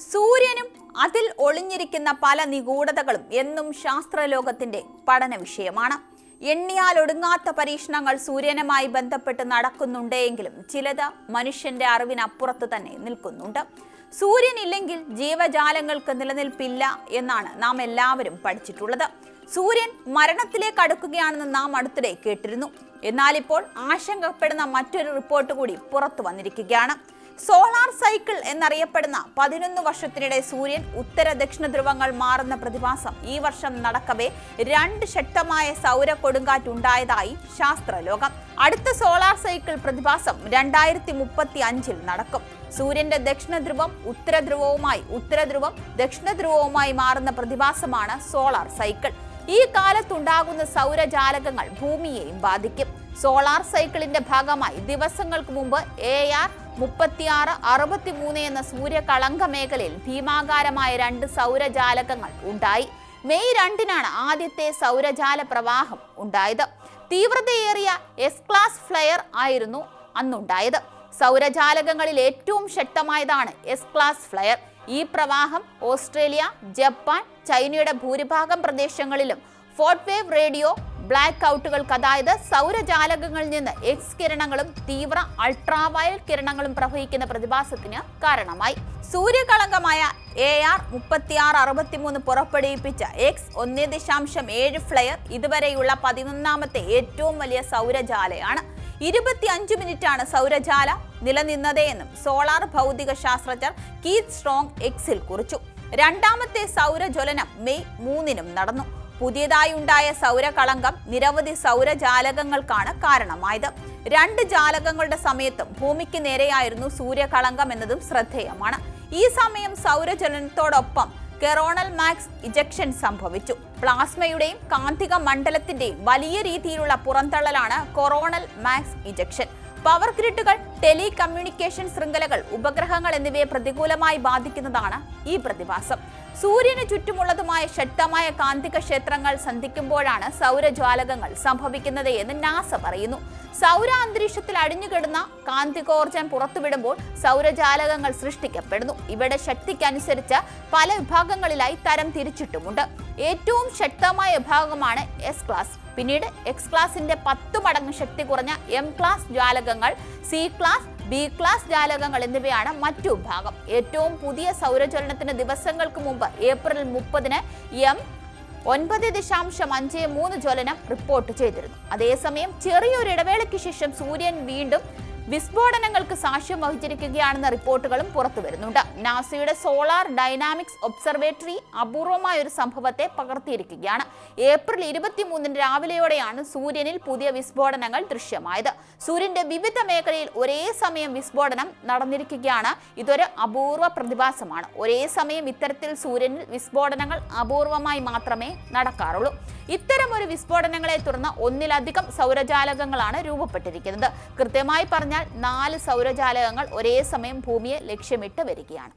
സൂര്യനും അതിൽ ഒളിഞ്ഞിരിക്കുന്ന പല നിഗൂഢതകളും എന്നും ശാസ്ത്രലോകത്തിന്റെ പഠന വിഷയമാണ് എണ്ണിയാൽ ഒടുങ്ങാത്ത പരീക്ഷണങ്ങൾ സൂര്യനുമായി ബന്ധപ്പെട്ട് നടക്കുന്നുണ്ടെങ്കിലും ചിലത് മനുഷ്യന്റെ അറിവിനപ്പുറത്ത് തന്നെ നിൽക്കുന്നുണ്ട്. സൂര്യൻ ഇല്ലെങ്കിൽ ജീവജാലങ്ങൾക്ക് നിലനിൽപ്പില്ല എന്നാണ് നാം എല്ലാവരും പഠിച്ചിട്ടുള്ളത്. സൂര്യൻ മരണത്തിലേക്ക് അടുക്കുകയാണെന്ന് നാം അടുത്തിടെ കേട്ടിരുന്നു. എന്നാൽ ഇപ്പോൾ ആശങ്കപ്പെടുന്ന മറ്റൊരു റിപ്പോർട്ട് കൂടി പുറത്തു വന്നിരിക്കുകയാണ്. സോളാർ സൈക്കിൾ എന്നറിയപ്പെടുന്ന പതിനൊന്ന് വർഷത്തിനിടെ സൂര്യൻ ഉത്തര ദക്ഷിണ ധ്രുവങ്ങൾ മാറുന്ന പ്രതിഭാസം ഈ വർഷം നടക്കവേ രണ്ട് ശക്തമായ സൗര കൊടുങ്കാറ്റുണ്ടായതായി ശാസ്ത്രലോകം. അടുത്ത സോളാർ സൈക്കിൾ പ്രതിഭാസം രണ്ടായിരത്തി മുപ്പത്തി അഞ്ചിൽ നടക്കും. സൂര്യന്റെ ദക്ഷിണ ധ്രുവം ഉത്തര ധ്രുവവുമായി ഉത്തര ധ്രുവം ദക്ഷിണ ധ്രുവവുമായി മാറുന്ന പ്രതിഭാസമാണ് സോളാർ സൈക്കിൾ. ഈ കാലത്തുണ്ടാകുന്ന സൗരജാലകങ്ങൾ ഭൂമിയെയും ബാധിക്കും. സോളാർ സൈക്കിളിന്റെ ഭാഗമായി ദിവസങ്ങൾക്ക് മുമ്പ് എ ആർ മുപ്പത്തിയാറ് അറുപത്തിമൂന്ന് എന്ന സൂര്യകളങ്ക മേഖലയിൽ ഭീമാകാരമായ രണ്ട് സൗരജാലകങ്ങൾ ഉണ്ടായി. മെയ് രണ്ടിനാണ് ആദ്യത്തെ സൗരജാല പ്രവാഹം ഉണ്ടായത്. തീവ്രതയേറിയ എസ് ക്ലാസ് ഫ്ലയർ ആയിരുന്നു അന്നുണ്ടായത്. സൗരജാലകങ്ങളിൽ ഏറ്റവും ശക്തമായതാണ് എസ് ക്ലാസ് ഫ്ലയർ ഈ പ്രവാഹം ഓസ്ട്രേലിയ ജപ്പാൻ ചൈനയുടെ ഭൂരിഭാഗം പ്രദേശങ്ങളിലും ഫോർട്ട് വേവ് റേഡിയോ ബ്ലാക്ക് ഔട്ടുകൾക്ക് അതായത് സൗരജാലകങ്ങളിൽ നിന്ന് എക്സ് കിരണങ്ങളും തീവ്ര അൾട്രാവയൽ കിരണങ്ങളും പ്രവഹിക്കുന്ന പ്രതിഭാസത്തിന് കാരണമായി. സൂര്യകളങ്കമായ എ ആർ മുപ്പത്തിയാറ് അറുപത്തിമൂന്ന് പുറപ്പെടുവിപ്പിച്ച എക്സ് ഒന്ന് ദശാംശം ഏഴ് ഫ്ലെയർ ഇതുവരെയുള്ള പതിനൊന്നാമത്തെ ഏറ്റവും വലിയ സൗരജാലയാണ്. ഇരുപത്തി അഞ്ച് മിനിറ്റാണ് സൗരജാല നിലനിന്നതെന്നും സോളാർ ഭൗതിക ശാസ്ത്രജ്ഞർ കീത്ത് സ്ട്രോങ് എക്സിൽ കുറിച്ചു. രണ്ടാമത്തെ സൗരജ്വലനം മെയ് മൂന്നിനും നടന്നു. പുതിയതായി ഉണ്ടായ സൗരകളങ്കം നിരവധി സൗരജാലകങ്ങൾക്കാണ് കാരണമായത്. രണ്ട് ജാലകങ്ങളുടെ സമയത്തും ഭൂമിക്ക് നേരെയായിരുന്നു സൂര്യകളങ്കം എന്നതും ശ്രദ്ധേയമാണ്. ഈ സമയം സൗരജ്വലനത്തോടൊപ്പം കെറോണൽ മാക്സ് ഇജക്ഷൻ സംഭവിച്ചു. പ്ലാസ്മയുടെയും കാന്തിക മണ്ഡലത്തിന്റെയും വലിയ രീതിയിലുള്ള പുറന്തള്ളലാണ് കൊറോണൽ മാക്സ് ഇജക്ഷൻ. പവർ ഗ്രിഡുകൾ ടെലി കമ്മ്യൂണിക്കേഷൻ ശൃംഖലകൾ ഉപഗ്രഹങ്ങൾ എന്നിവയെ പ്രതികൂലമായി ബാധിക്കുന്നതാണ് ഈ പ്രതിഭാസം. സൂര്യന് ചുറ്റുമുള്ളതുമായ ശക്തമായ കാന്തിക ക്ഷേത്രങ്ങൾ സന്ധിക്കുമ്പോഴാണ് സൗരജ്വാലകങ്ങൾ സംഭവിക്കുന്നത് എന്ന് നാസ പറയുന്നു. സൗര അന്തരീക്ഷത്തിൽ അടിഞ്ഞുകിടുന്ന കാന്തികോർജം പുറത്തുവിടുമ്പോൾ സൗരജാലകങ്ങൾ സൃഷ്ടിക്കപ്പെടുന്നു. ഇവയുടെ ശക്തിക്കനുസരിച്ച് പല വിഭാഗങ്ങളിലായി തരം തിരിച്ചിട്ടുമുണ്ട്. ഏറ്റവും ശക്തമായ വിഭാഗമാണ് എസ് ക്ലാസ് പിന്നീട് എക്സ് ക്ലാസിന്റെ പത്തു മടങ്ങ് ശക്തി കുറഞ്ഞ എം ക്ലാസ് ജാലകങ്ങൾ സി ക്ലാസ് ബി ക്ലാസ് ജാലകങ്ങൾ എന്നിവയാണ് മറ്റു ഭാഗം ഏറ്റവും പുതിയ സൗരചലനത്തിന് ദിവസങ്ങൾക്ക് മുമ്പ് ഏപ്രിൽ മുപ്പതിന് എം ഒൻപത് ദശാംശം അഞ്ച് മൂന്ന് ജ്വലനം റിപ്പോർട്ട് ചെയ്തിരുന്നു. അതേസമയം ചെറിയൊരു ഇടവേളയ്ക്ക് ശേഷം സൂര്യൻ വീണ്ടും വിസ്ഫോടനങ്ങൾക്ക് സാക്ഷ്യം വഹിച്ചിരിക്കുകയാണെന്ന റിപ്പോർട്ടുകളും പുറത്തു വരുന്നുണ്ട്. നാസയുടെ സോളാർ ഡൈനാമിക്സ് ഒബ്സർവേറ്ററി അപൂർവമായ ഒരു സംഭവത്തെ പകർത്തിയിരിക്കുകയാണ്. ഏപ്രിൽ ഇരുപത്തിമൂന്നിന് രാവിലെയോടെയാണ് സൂര്യനിൽ പുതിയ വിസ്ഫോടനങ്ങൾ ദൃശ്യമായത്. സൂര്യന്റെ വിവിധ മേഖലയിൽ ഒരേ സമയം വിസ്ഫോടനം നടന്നിരിക്കുകയാണ്. ഇതൊരു അപൂർവ പ്രതിഭാസമാണ്. ഒരേ സമയം ഇത്തരത്തിൽ സൂര്യനിൽ വിസ്ഫോടനങ്ങൾ അപൂർവമായി മാത്രമേ നടക്കാറുള്ളൂ. ഇത്തരം ഒരു വിസ്ഫോടനങ്ങളെ തുടർന്ന് ഒന്നിലധികം സൗരജാലകങ്ങളാണ് രൂപപ്പെട്ടിരിക്കുന്നത്. കൃത്യമായി പറഞ്ഞാൽ നാല് സൗരജാലകങ്ങൾ ഒരേ സമയം ഭൂമിയെ ലക്ഷ്യമിട്ട് വരികയാണ്.